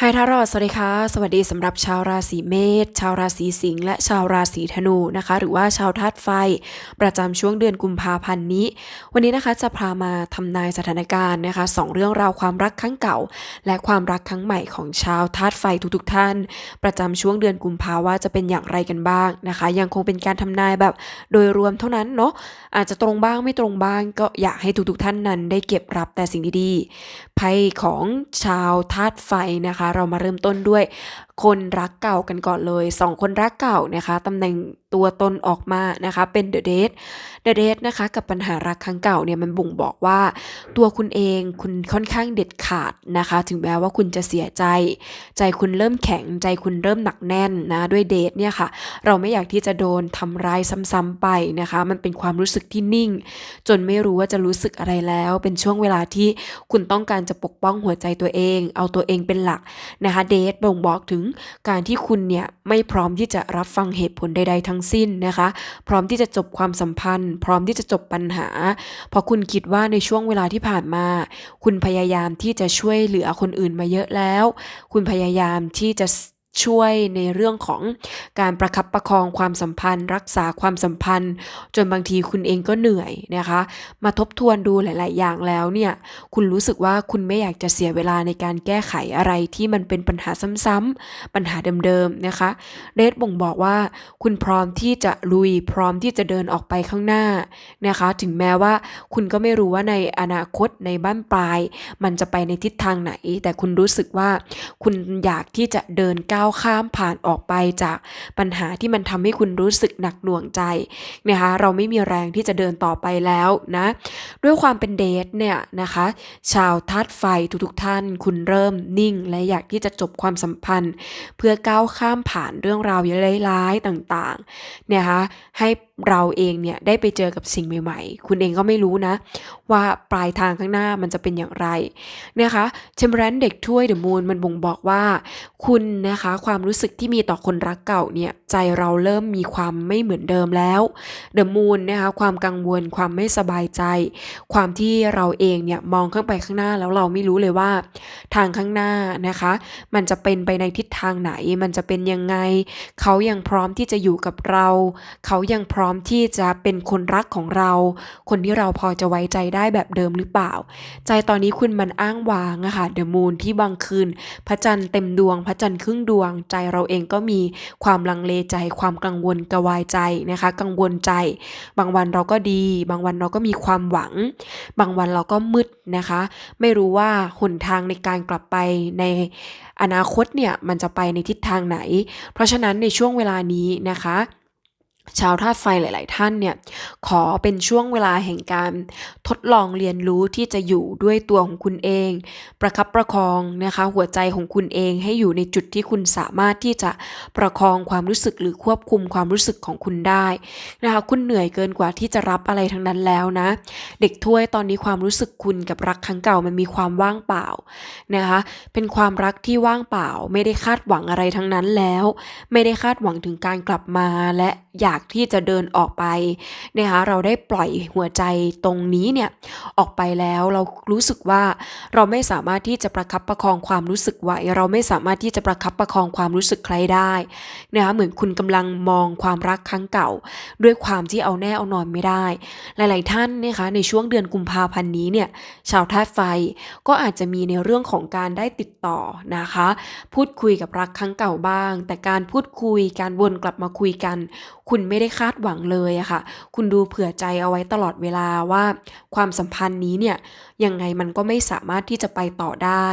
ไฮทารอดสวัสดีค่ะ สวัสดีสำหรับชาวราศีเมษ ชาวราศีสิงห์ และชาวราศีธนูนะคะ หรือว่าชาวธาตุไฟ ประจำช่วงเดือนกุมภาพันธ์นี้ วันนี้นะคะจะพามาทำนายสถานการณ์นะคะสองเรื่องราวความรักครั้งเก่า และความรักครั้งใหม่ของชาวธาตุไฟทุกๆท่าน ประจำช่วงเดือนกุมภาว่าจะเป็นอย่างไรกันบ้างนะคะ ยังคงเป็นการทำนายแบบโดยรวมเท่านั้นเนาะ อาจจะตรงบ้างไม่ตรงบ้าง ก็อยากให้ทุกๆท่านนั้น ได้เก็บรับแต่สิ่งดีๆไพ่ของชาวธาตุไฟนะคะเรามาเริ่มต้นด้วยคนรักเก่ากันก่อนเลยสองคนรักเก่านะคะตำแหน่งตัวตนออกมานะคะ เป็นเดอะเดทเดอะเดทนะคะ กับปัญหารักครั้งเก่าเนี่ยมันบ่งบอกว่า ตัวคุณเองคุณค่อนข้างเด็ดขาดนะคะ ถึงแม้ว่าคุณจะเสียใจ ใจคุณเริ่มแข็งใจคุณเริ่มหนักแน่นนะด้วยเดทเนี่ยค่ะ เราไม่อยากที่จะโดนทำร้ายซ้ำๆไปนะคะ มันเป็นความรู้สึกที่นิ่ง จนไม่รู้ว่าจะรู้สึกอะไรแล้ว เป็นช่วงเวลาที่คุณต้องการจะปกป้องหัวใจตัวเอง เอาตัวเองเป็นหลักนะคะเดทบ่งบอกถึงการที่คุณเนี่ยไม่พร้อมที่จะรับฟังเหตุผลใดๆทั้งสิ้นนะคะ พร้อมที่จะจบความสัมพันธ์ พร้อมที่จะจบปัญหา เพราะคุณคิดว่าในช่วงเวลาที่ผ่านมา คุณพยายามที่จะช่วยเหลือคนอื่นมาเยอะแล้ว คุณพยายามที่จะ ช่วยในเรื่องของการประคับประคองความสัมพันธ์ รักษาความสัมพันธ์ จนบางทีคุณเองก็เหนื่อยนะคะ มาทบทวนดูหลาย ๆ อย่างแล้วเนี่ยคุณรู้สึกว่าคุณไม่อยากจะเสียเวลาในการแก้ไขอะไรที่มันเป็นปัญหาซ้ำๆปัญหาเดิม ๆ นะคะเรดบ่งบอกว่าคุณพร้อมที่จะลุยพร้อมที่จะเดินออกไปข้างหน้านะคะ ถึงแม้ว่าคุณก็ไม่รู้ว่าในอนาคตในบ้านปลาย มันจะไปในทิศทางไหน แต่คุณรู้สึกว่าคุณอยากที่จะเดินก้าวาวข้ามผ่านออกไปจากปัญหาที่มันทำให้คุณรู้สึกหนักหน่วงใจนะคะเราไม่มีแรงที่จะเดินต่อไปแล้วนะด้วยความเป็นเดทเนี่ยนะคะชาวธาตุไฟทุกๆท่าน คุณเริ่มนิ่ง และอยากที่จะจบความสัมพันธ์ เพื่อก้าวข้ามผ่านเรื่องราวร้ายๆต่างๆนะคะให้เราเองเนี่ยได้ไปเจอกับสิ่งใหม่ๆ คุณเองก็ไม่รู้นะ ว่าปลายทางข้างหน้ามันจะเป็นอย่างไรนะคะเชมเบรนเด็กถ้วยเดอะมูนมันบ่งบอกว่า คุณนะคะความรู้สึกที่มีต่อคนรักเก่าเนี่ยใจเราเริ่มมีความไม่เหมือนเดิมแล้วเดอะมูนนะคะความกังวลความไม่สบายใจ ความที่เราเองเนี่ยมองข้างไปข้างหน้าแล้วเราไม่รู้เลยว่า ทางข้างหน้านะคะ มันจะเป็นไปในทิศทางไหน มันจะเป็นยังไง เขายังพร้อมที่จะอยู่กับเรา เขายังพร้อมที่จะเป็นคนรักของเรา คนที่เราพอจะไว้ใจได้แบบเดิมหรือเปล่า ใจตอนนี้คุณมันอ้างว้างอะค่ะเดอะมูนที่บางคืนพระจันทร์เต็มดวงพระจันทร์ครึ่งดวงวง ใจเราเองก็มีความลังเลใจ ความกังวลกระวายใจนะคะ กังวลใจ บางวันเราก็ดี บางวันเราก็มีความหวัง บางวันเราก็มืดนะคะ ไม่รู้ว่าหนทางในการกลับไปในอนาคตเนี่ยมันจะไปในทิศทางไหน เพราะฉะนั้นในช่วงเวลานี้นะคะ ชาวธาตุไฟหลาย ๆ ท่านเนี่ยขอเป็นช่วงเวลาแห่งการทดลองเรียนรู้ที่จะอยู่ด้วยตัวของคุณเอง ประคับประคองนะคะ หัวใจของคุณเองให้อยู่ในจุดที่คุณสามารถที่จะประคองความรู้สึกหรือควบคุมความรู้สึกของคุณได้นะคะคุณเหนื่อยเกินกว่าที่จะรับอะไรทั้งนั้นแล้วนะ เด็กถ้วยตอนนี้ความรู้สึกคุณกับรักครั้งเก่ามันมีความว่างเปล่านะคะเป็นความรักที่ว่างเปล่า ไม่ได้คาดหวังอะไรทั้งนั้นแล้ว ไม่ได้คาดหวังถึงการกลับมาและอยากที่จะเดินออกไปนะคะเราได้ปล่อยหัวใจตรงนี้เนี่ยออกไปแล้วเรารู้สึกว่าเราไม่สามารถที่จะประคับประคองความรู้สึกไหวเราไม่สามารถที่จะประคับประคองความรู้สึกใครได้นะคะเหมือนคุณกำลังมองความรักครั้งเก่า ด้วยความที่เอาแน่เอานอนไม่ได้ หลาย ๆ ท่านนะคะในช่วงเดือนกุมภาพันธ์นี้เนี่ยชาวธาตุไฟก็อาจจะมีในเรื่องของการได้ติดต่อนะคะ พูดคุยกับรักครั้งเก่าบ้าง แต่การพูดคุยการวนกลับมาคุยกัน คุณไม่ได้คาดหวังเลยอะค่ะ คุณดูเผื่อใจเอาไว้ตลอดเวลาว่า ความสัมพันธ์นี้เนี่ยยังไงมันก็ไม่สามารถที่จะไปต่อได้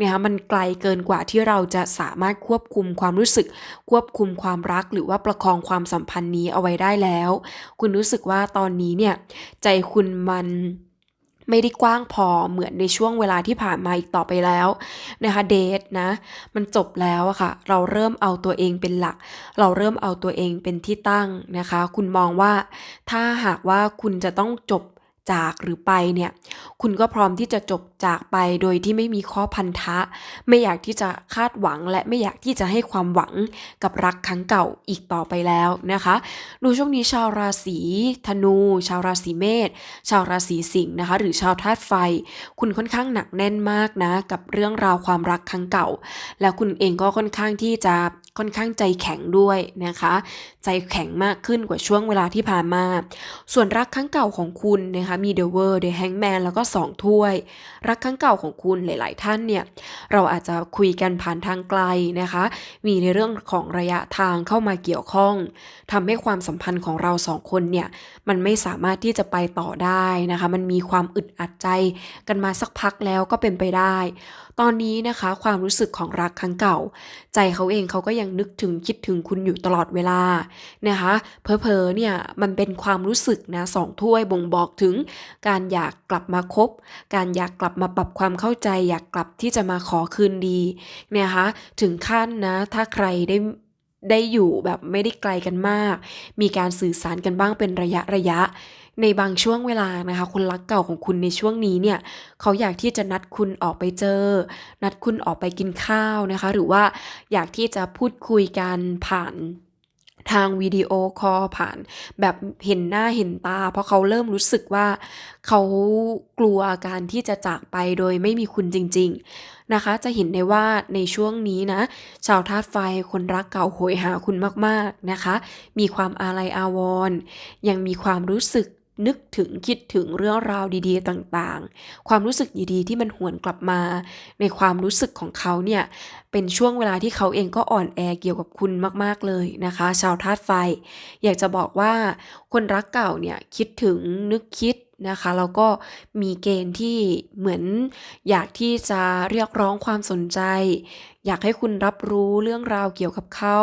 นะคะมันไกลเกินกว่าที่เราจะสามารถควบคุมความรู้สึก ควบคุมความรักหรือว่าประคองความสัมพันธ์นี้เอาไว้ได้แล้ว คุณรู้สึกว่าตอนนี้เนี่ยใจคุณมัน ไม่ได้กว้างพอเหมือนในช่วงเวลาที่ผ่านมาอีกต่อไปแล้วนะคะเดทนะมันจบแล้วอะค่ะ เราเริ่มเอาตัวเองเป็นหลัก เราเริ่มเอาตัวเองเป็นที่ตั้งนะคะ คุณมองว่าถ้าหากว่าคุณจะต้องจบ จากหรือไปเนี่ย คุณก็พร้อมที่จะจบจากไปโดยที่ไม่มีข้อพันธะ ไม่อยากที่จะคาดหวังและไม่อยากที่จะให้ความหวังกับรักครั้งเก่าอีกต่อไปแล้วนะคะ ดูช่วงนี้ชาวราศีธนู ชาวราศีเมษชาวราศีสิงห์นะคะ หรือชาวธาตุไฟ คุณค่อนข้างหนักแน่นมากนะ กับเรื่องราวความรักครั้งเก่า แล้วคุณเองก็ค่อนข้างที่จะ ค่อนข้างใจแข็งด้วยนะคะ ใจแข็งมากขึ้นกว่าช่วงเวลาที่ผ่านมา ส่วนรักครั้งเก่าของคุณนะคะมี The World The Hangman แล้วก็ 2 ถ้วย รักครั้งเก่าของคุณหลาย ๆ ท่านเนี่ยเราอาจจะคุยกันผ่านทางไกลนะคะ มีในเรื่องของระยะทางเข้ามาเกี่ยวข้องทำให้ความสัมพันธ์ของเราสองคนเนี่ยมันไม่สามารถที่จะไปต่อได้นะคะ มันมีความอึดอัดใจกันมาสักพักแล้วก็เป็นไปได้ ตอนนี้นะคะความรู้สึกของรักครั้งเก่า ใจเขาเองเขาก็ยังนึกถึงคิดถึงคุณอยู่ตลอดเวลานะคะเพอเพอเนี่ยมันเป็นความรู้สึกนะสองถ้วยบ่งบอกถึง การอยากกลับมาคบ การอยากกลับมาปรับความเข้าใจ อยากกลับที่จะมาขอคืนดีนะคะถึงขั้นนะถ้าใครได้ได้อยู่แบบไม่ได้ไกลกันมาก มีการสื่อสารกันบ้างเป็นระยะระยะ ในบางช่วงเวลานะคะ คนรักเก่าของคุณในช่วงนี้เนี่ยเขาอยากที่จะนัดคุณออกไปเจอ นัดคุณออกไปกินข้าวนะคะ หรือว่าอยากที่จะพูดคุยกันผ่านทางวิดีโอคอลผ่านแบบเห็นหน้าเห็นตา เพราะเขาเริ่มรู้สึกว่าเขากลัวการที่จะจากไปโดยไม่มีคุณจริง ๆนะคะ จะเห็นได้ว่าในช่วงนี้นะ ชาวธาตุไฟคนรักเก่าโหยหาคุณมากๆนะคะ มีความอาลัยอาวรณ์ยังมีความรู้สึก นึกถึงคิดถึงเรื่องราวดีๆต่างๆ ความรู้สึกดีๆที่มันหวนกลับมา ในความรู้สึกของเขาเนี่ย เป็นช่วงเวลาที่เขาเองก็อ่อนแอเกี่ยวกับคุณมากๆเลยนะคะ ชาวธาตุไฟ อยากจะบอกว่าคนรักเก่าเนี่ยคิดถึงนึกคิดนะคะแล้วก็มีเกณฑ์ที่เหมือนอยากที่จะเรียกร้องความสนใจ อยากให้คุณรับรู้เรื่องราวเกี่ยวกับเขา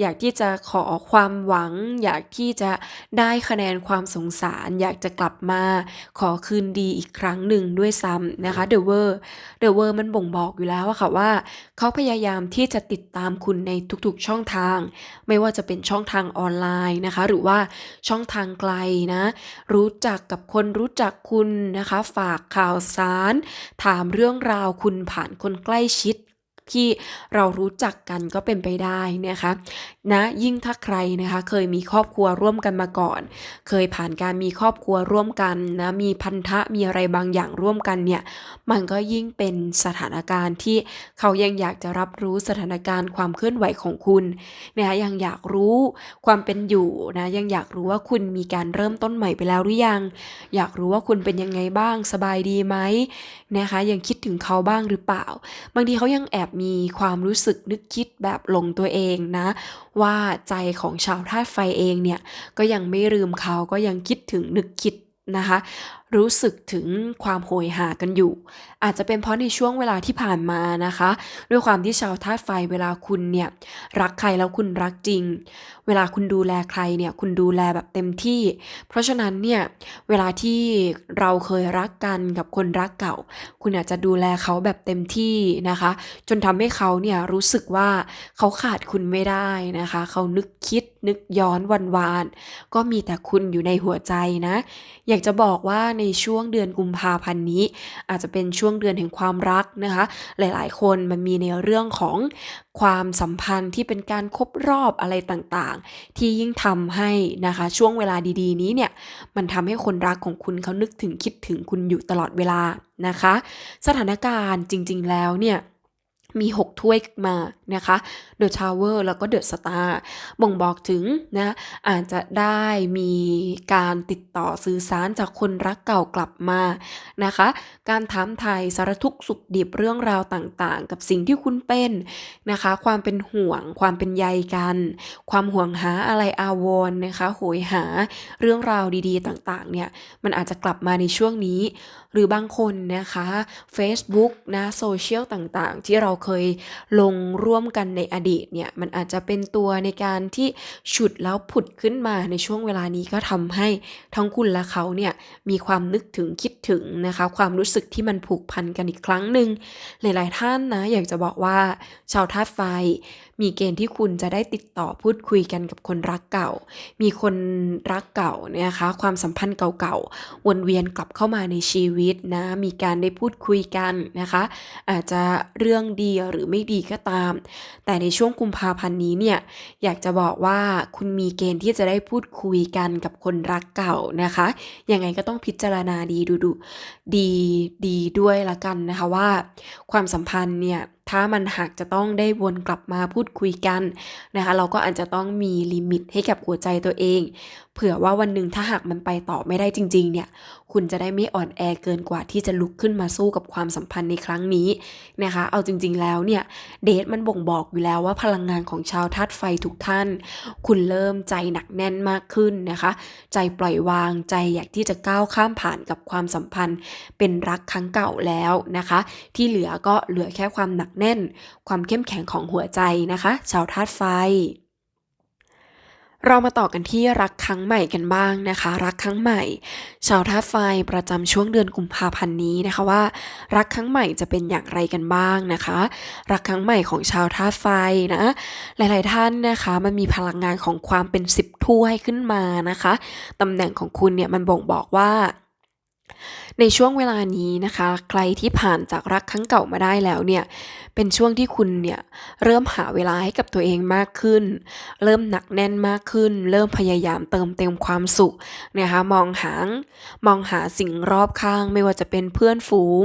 อยากที่จะขอความหวัง อยากที่จะได้คะแนนความสงสาร อยากจะกลับมาขอคืนดีอีกครั้งหนึ่งด้วยซ้ำนะคะ The World The World มันบ่งบอกอยู่แล้วอะค่ะว่า เขาพยายามที่จะติดตามคุณในทุกๆช่องทาง ไม่ว่าจะเป็นช่องทางออนไลน์นะคะ หรือว่าช่องทางไกลนะ รู้จักกับคนรู้จักคุณนะคะ ฝากข่าวสาร ถามเรื่องราวคุณผ่านคนใกล้ชิด ที่เรารู้จักกันก็เป็นไปได้นะคะนะยิ่งถ้าใครนะคะเคยมีครอบครัวร่วมกันมาก่อน เคยผ่านการมีครอบครัวร่วมกันนะมีพันธะมีอะไรบางอย่างร่วมกันเนี่ยมันก็ยิ่งเป็นสถานการณ์ที่เขายังอยากจะรับรู้สถานการณ์ความเคลื่อนไหวของคุณนะคะยังอยากรู้ความเป็นอยู่นะยังอยากรู้ว่าคุณมีการเริ่มต้นใหม่ไปแล้วหรือยัง อยากรู้ว่าคุณเป็นยังไงบ้างสบายดีไหมนะคะยังคิดถึงเขาบ้างหรือเปล่า บางทีเขายังแอบมีความรู้สึกนึกคิดแบบหลงตัวเองนะ ว่าใจของชาวธาตุไฟเองเนี่ย ก็ยังไม่ลืมเขาก็ยังคิดถึงนึกคิดนะคะ รู้สึกถึงความโหยหากันอยู่ อาจจะเป็นเพราะในช่วงเวลาที่ผ่านมานะคะ ด้วยความที่ชาวธาตุไฟเวลาคุณเนี่ยรักใครแล้วคุณรักจริง เวลาคุณดูแลใครเนี่ยคุณดูแลแบบเต็มที่ เพราะฉะนั้นเนี่ยเวลาที่เราเคยรักกันกับคนรักเก่า คุณอาจจะดูแลเขาแบบเต็มที่นะคะ จนทำให้เขาเนี่ยรู้สึกว่าเขาขาดคุณไม่ได้นะคะ เขานึกคิดนึกย้อนวันวานก็มีแต่คุณอยู่ในหัวใจนะ อยากจะบอกว่าในช่วงเดือนกุมภาพันธ์นี้ อาจจะเป็นช่วงเดือนแห่งความรักนะคะ หลายๆ คนมันมีในเรื่องของความสัมพันธ์ที่เป็นการครบรอบอะไรต่างๆ ที่ยิ่งทำให้นะคะช่วงเวลาดีๆ นี้เนี่ยมันทำให้คนรักของคุณเขานึกถึงคิดถึงคุณอยู่ตลอดเวลานะคะ สถานการณ์จริงๆแล้วเนี่ยมี 6 ถ้วยมา นะคะ The Tower แล้วก็ The Star บ่งบอกถึงนะอาจจะได้มีการติดต่อสื่อสารจากคนรักเก่ากลับมานะคะ การถามไทยสารทุกสุขดิบเรื่องราวต่างๆ กับสิ่งที่คุณเป็นนะคะ ความเป็นห่วง ความเป็นใยกัน ความห่วงหาอะไรอาวรณ์นะคะโหยหาเรื่องราวดีๆต่างๆเนี่ยมันอาจจะกลับมาในช่วงนี้ หรือบางคนนะคะ Facebook นะโซเชียลต่างๆ ที่เราเคยลงร่วมวมกันในอดีตเนี่ยมันอาจจะเป็นตัวในการที่ฉุดแล้วผุดขึ้นมาในช่วงเวลานี้ก็ทำให้ทั้งคุณและเขาเนี่ยมีความนึกถึงคิดถึงนะคะความรู้สึกที่มันผูกพันกันอีกครั้งหนึ่งหลาย ๆ ท่านนะอยากจะบอกว่าชาวธาตุไฟ มีเกณฑ์ที่คุณจะได้ติดต่อพูดคุยกันกับคนรักเก่า มีคนรักเก่าเนี่ยนะคะ ความสัมพันธ์เก่าๆ วนเวียนกลับเข้ามาในชีวิตนะ มีการได้พูดคุยกันนะคะ อาจจะเรื่องดีหรือไม่ดีก็ตาม แต่ในช่วงกุมภาพันธ์นี้เนี่ยอยากจะบอกว่าคุณมีเกณฑ์ที่จะได้พูดคุยกันกับคนรักเก่านะคะ ยังไงก็ต้องพิจารณาดีดูดูดีดีด้วยละกันนะคะว่า ความสัมพันธ์เนี่ย ถ้ามันหากจะต้องได้วนกลับมาพูดคุยกันนะคะ เราก็อาจจะต้องมีลิมิตให้กับหัวใจตัวเอง เผื่อว่าวันหนึ่งถ้าหากมันไปต่อไม่ได้จริง ๆ เนี่ย คุณจะได้ไม่อ่อนแอเกินกว่าที่จะลุกขึ้นมาสู้กับความสัมพันธ์ในครั้งนี้นะคะ เอาจริง ๆ แล้วเนี่ยเดทมันบ่งบอกอยู่แล้วว่าพลังงานของชาวธาตุไฟทุกท่าน คุณเริ่มใจหนักแน่นมากขึ้นนะคะ ใจปล่อยวางใจอยากที่จะก้าวข้ามผ่านกับความสัมพันธ์ เป็นรักครั้งเก่าแล้วนะคะ ที่เหลือก็เหลือแค่ความหนักแน่น ความเข้มแข็งของหัวใจนะคะ ชาวธาตุไฟ เรามาต่อกันที่รักครั้งใหม่กันบ้างนะคะ รักครั้งใหม่ ชาวธาตุไฟประจำช่วงเดือนกุมภาพันธ์นี้นะคะว่า รักครั้งใหม่จะเป็นอย่างไรกันบ้างนะคะ รักครั้งใหม่ของชาวธาตุไฟนะหลาย ๆ ท่านนะคะมันมีพลังงานของความเป็นสิบถ้วยขึ้นมานะคะตำแหน่งของคุณเนี่ยมันบ่งบอกว่า ในช่วงเวลานี้นะคะ ใครที่ผ่านจากรักครั้งเก่ามาได้แล้วเนี่ย เป็นช่วงที่คุณเนี่ยเริ่มหาเวลาให้กับตัวเองมากขึ้น เริ่มหนักแน่นมากขึ้น เริ่มพยายามเติมเต็มความสุขนะคะ มองหางมองหาสิ่งรอบข้าง ไม่ว่าจะเป็นเพื่อนฝูง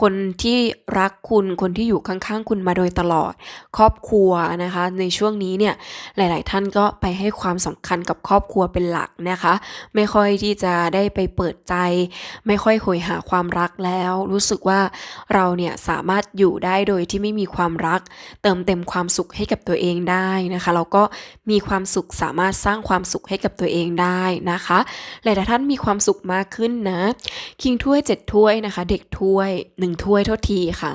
คนที่รักคุณ คนที่อยู่ข้างๆคุณมาโดยตลอด ครอบครัวนะคะ ในช่วงนี้เนี่ยหลาย ๆ ท่านก็ไปให้ความสำคัญกับครอบครัวเป็นหลักนะคะ ไม่ค่อยที่จะได้ไปเปิดใจไม่ค่อยโหยหาความรักแล้ว รู้สึกว่าเราเนี่ยสามารถอยู่ได้โดยที่ไม่มีความรัก เติมเต็มความสุขให้กับตัวเองได้นะคะแล้วก็มีความสุขสามารถสร้างความสุขให้กับตัวเองได้นะคะ หลายท่านมีความสุขมากขึ้นนะ คิงถ้วยเจ็ดถ้วยนะคะ เด็กถ้วยหนึ่งถ้วยโทษทีค่ะ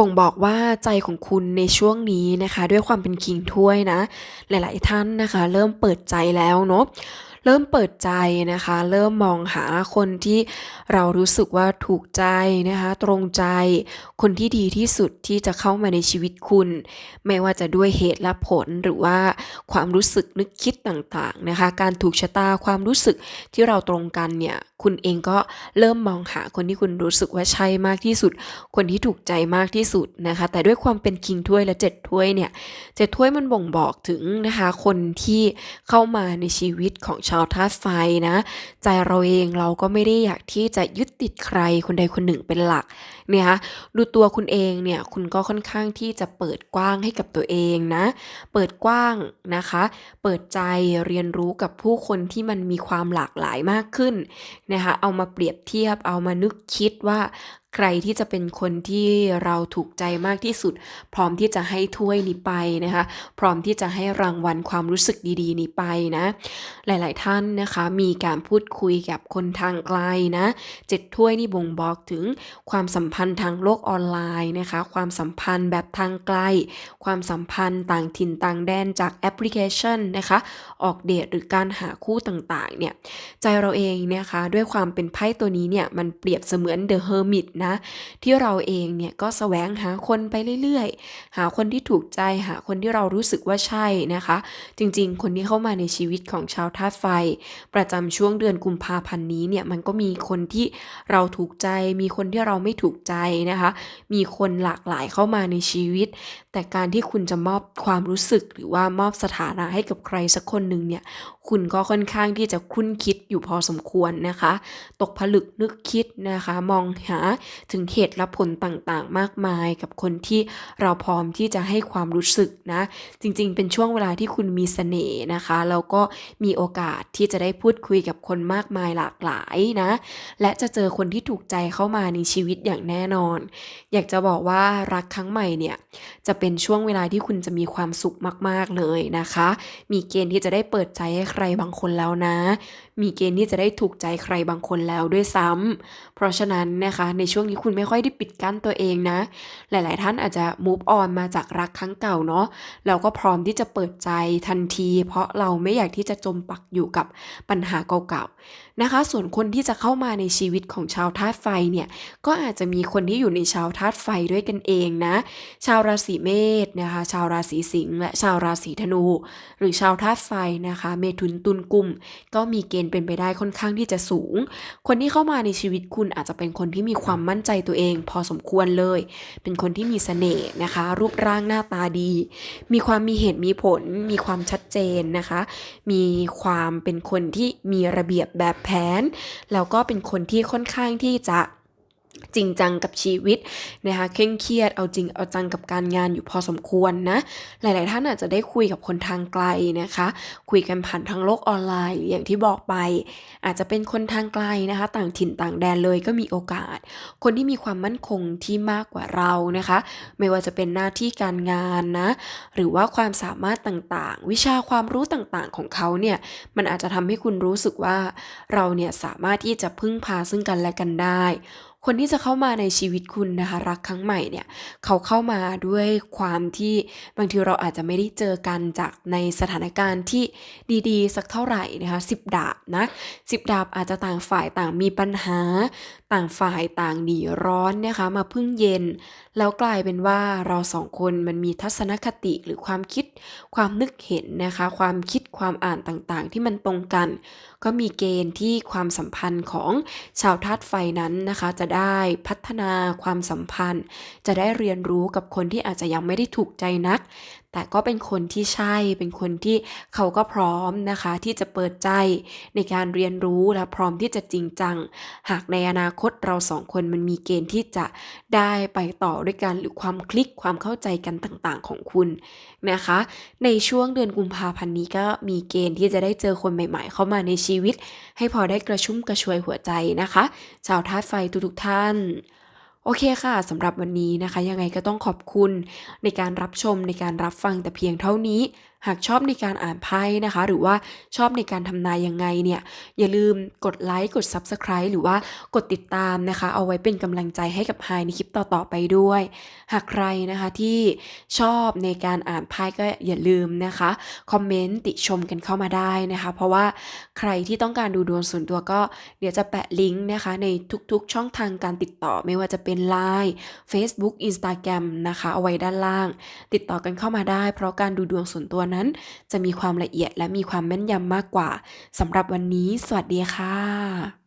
บ่งบอกว่าใจของคุณในช่วงนี้นะคะ ด้วยความเป็นคิงถ้วยนะ หลาย ๆ ท่านนะคะ เริ่มเปิดใจแล้วเนาะ เริ่มเปิดใจนะคะ เริ่มมองหาคนที่เรารู้สึกว่าถูกใจนะคะ ตรงใจ คนที่ดีที่สุดที่จะเข้ามาในชีวิตคุณ ไม่ว่าจะด้วยเหตุและผลหรือว่าความรู้สึกนึกคิดต่างๆนะคะ การถูกชะตาความรู้สึกที่เราตรงกันเนี่ยคุณเองก็เริ่มมองหาคนที่คุณรู้สึกว่าใช่มากที่สุด คนที่ถูกใจมากที่สุดนะคะ แต่ด้วยความเป็นคิงถ้วยและเจ็ดถ้วยเนี่ยเจ็ดถ้วยมันบ่งบอกถึงนะคะ คนที่เข้ามาในชีวิตของชาวธาตุไฟนะ ใจเราเองเราก็ไม่ได้อยากที่จะยึดติดใครคนใดคนหนึ่งเป็นหลักเนี่ยคะดูตัวคุณเองเนี่ยคุณก็ค่อนข้างที่จะเปิดกว้างให้กับตัวเองนะ เปิดกว้างนะคะ เปิดใจเรียนรู้กับผู้คนที่มันมีความหลากหลายมากขึ้นนะคะเอามาเปรียบเทียบเอามานึกคิดว่า ใครที่จะเป็นคนที่เราถูกใจมากที่สุด พร้อมที่จะให้ถ้วยนี้ไปนะคะ พร้อมที่จะให้รางวัลความรู้สึกดีๆ นี้ไปนะ หลายๆท่านนะคะ มีการพูดคุยกับคนทางไกลนะเจ็ดถ้วยนี่บ่งบอกถึงความสัมพันธ์ทางโลกออนไลน์นะคะ ความสัมพันธ์แบบทางไกล ความสัมพันธ์ต่างถิ่นต่างแดนจากแอปพลิเคชันนะคะ ออกเดทหรือการหาคู่ต่างๆเนี่ย ใจเราเองนะคะ ด้วยความเป็นไพ่ตัวนี้เนี่ย มันเปรียบเสมือนเดอะเฮอร์มิตนะที่เราเองเนี่ยก็แสวงหาคนไปเรื่อยๆ หาคนที่ถูกใจหาคนที่เรารู้สึกว่าใช่นะคะ จริงๆ คนที่เข้ามาในชีวิตของชาวธาตุไฟ ประจำช่วงเดือนกุมภาพันธ์นี้เนี่ยมันก็มีคนที่เราถูกใจ มีคนที่เราไม่ถูกใจนะคะ มีคนหลากหลายเข้ามาในชีวิต แต่การที่คุณจะมอบความรู้สึกหรือว่ามอบสถานะให้กับใครสักคนหนึ่งเนี่ย คุณก็ค่อนข้างที่จะคุ้นคิดอยู่พอสมควรนะคะ ตกผลึกนึกคิดนะคะ มองหาถึงเหตุและผลต่างๆ มากมายกับคนที่เราพร้อมที่จะให้ความรู้สึกนะ จริงๆ เป็นช่วงเวลาที่คุณมีเสน่ห์นะคะแล้วก็มีโอกาสที่จะได้พูดคุยกับคนมากมายหลากหลายนะ และจะเจอคนที่ถูกใจเข้ามาในชีวิตอย่างแน่นอน อยากจะบอกว่ารักครั้งใหม่เนี่ยจะเป็นช่วงเวลาที่คุณจะมีความสุขมากๆเลยนะคะ มีเกณฑ์ที่จะได้เปิดใจให้ใครบางคนแล้วนะ มีเกณฑ์ที่จะได้ถูกใจใครบางคนแล้วด้วยซ้ำเพราะฉะนั้นนะคะในช่วงนี้คุณไม่ค่อยได้ปิดกั้นตัวเองนะ หลาย ๆ ท่านอาจจะ move on มาจากรักครั้งเก่าเนาะแล้วก็พร้อมที่จะเปิดใจทันที เพราะเราไม่อยากที่จะจมปักอยู่กับปัญหาเก่า ๆ นะคะ ส่วนคนที่จะเข้ามาในชีวิตของชาวธาตุไฟเนี่ยก็อาจจะมีคนที่อยู่ในชาวธาตุไฟด้วยกันเองนะ ชาวราศีเมษนะคะ ชาวราศีสิงห์และชาวราศีธนู หรือชาวธาตุไฟนะคะ เมถุนตุลกุม ก็มีเกณฑ์เป็นไปได้ค่อนข้างที่จะสูง คนที่เข้ามาในชีวิตคุณอาจจะเป็นคนที่มีความมั่นใจตัวเอง พอสมควรเลย เป็นคนที่มีเสน่ห์นะคะ รูปร่างหน้าตาดี มีความมีเหตุมีผล มีความชัดเจนนะคะ มีความเป็นคนที่มีระเบียบแบบแผน แล้วก็เป็นคนที่ค่อนข้างที่จะ จริงจังกับชีวิตนะคะเคร่งเครียดเอาจริงเอาจังกับการงานอยู่พอสมควรนะหลาย ๆ ท่านอาจจะได้คุยกับคนทางไกลนะคะ คุยกันผ่านทางโลกออนไลน์ออย่างที่บอกไป อาจจะเป็นคนทางไกลนะคะ ต่างถิ่นต่างแดนเลยก็มีโอกาส คนที่มีความมั่นคงที่มากกว่าเรานะคะ ไม่ว่าจะเป็นหน้าที่การงานนะหรือว่าความสามารถต่าง ๆ วิชาความรู้ต่าง ๆ ของเขาเนี่ยมันอาจจะทำให้คุณรู้สึกว่าเราเนี่ยสามารถที่จะพึ่งพาซึ่งกันและกันได้ คนที่จะเข้ามาในชีวิตคุณนะคะ รักครั้งใหม่เนี่ยเขาเข้ามาด้วยความที่บางทีเราอาจจะไม่ได้เจอกันจากในสถานการณ์ที่ดีๆ สักเท่าไหร่นะคะสิบดาบนะสิบดาบอาจจะต่างฝ่ายต่างมีปัญหา ต่างฝ่ายต่างหนีร้อนนะคะมาพึ่งเย็น แล้วกลายเป็นว่าเราสองคนมันมีทัศนคติหรือความคิด ความนึกเห็นนะคะ ความคิดความอ่านต่างๆ ที่มันตรงกัน ก็มีเกณฑ์ที่ความสัมพันธ์ของชาวธาตุไฟนั้นนะคะ จะได้พัฒนาความสัมพันธ์ จะได้เรียนรู้กับคนที่อาจจะยังไม่ได้ถูกใจนัก แต่ก็เป็นคนที่ใช่ เป็นคนที่เขาก็พร้อมนะคะ ที่จะเปิดใจในการเรียนรู้และพร้อมที่จะจริงจัง หากในอนาคตเราสองคนมันมีเกณฑ์ที่จะได้ไปต่อด้วยกันหรือความคลิกความเข้าใจกันต่างๆของคุณนะคะ ในช่วงเดือนกุมภาพันธ์นี้ก็มีเกณฑ์ที่จะได้เจอคนใหม่ ๆ เข้ามาในชีวิต ให้พอได้กระชุ่มกระชวยหัวใจนะคะ ชาวธาตุไฟทุกๆท่าน โอเคค่ะสำหรับวันนี้นะคะ ยังไงก็ต้องขอบคุณในการรับชมในการรับฟังแต่เพียงเท่านี้ หากชอบในการอ่านไพ่นะคะ หรือว่าชอบในการทำนายยังไงเนี่ย อย่าลืมกดไลค์กด Subscribe หรือว่ากดติดตามนะคะ เอาไว้เป็นกำลังใจให้กับไฮในคลิปต่อๆไปด้วย หากใครนะคะที่ชอบในการอ่านไพ่ก็อย่าลืมนะคะคอมเมนต์ติชมกันเข้ามาได้นะคะ เพราะว่าใครที่ต้องการดูดวงส่วนตัวก็เดี๋ยวจะแปะลิงก์นะคะ ในทุกๆช่องทางการติดต่อไม่ว่าจะเป็น Line Facebook Instagram นะคะ เอาไว้ด้านล่าง ติดต่อกันเข้ามาได้ เพราะการดูดวงส่วนตัวนั้น จะมีความละเอียดและมีความแม่นยำมากกว่าสำหรับวันนี้ สวัสดีค่ะ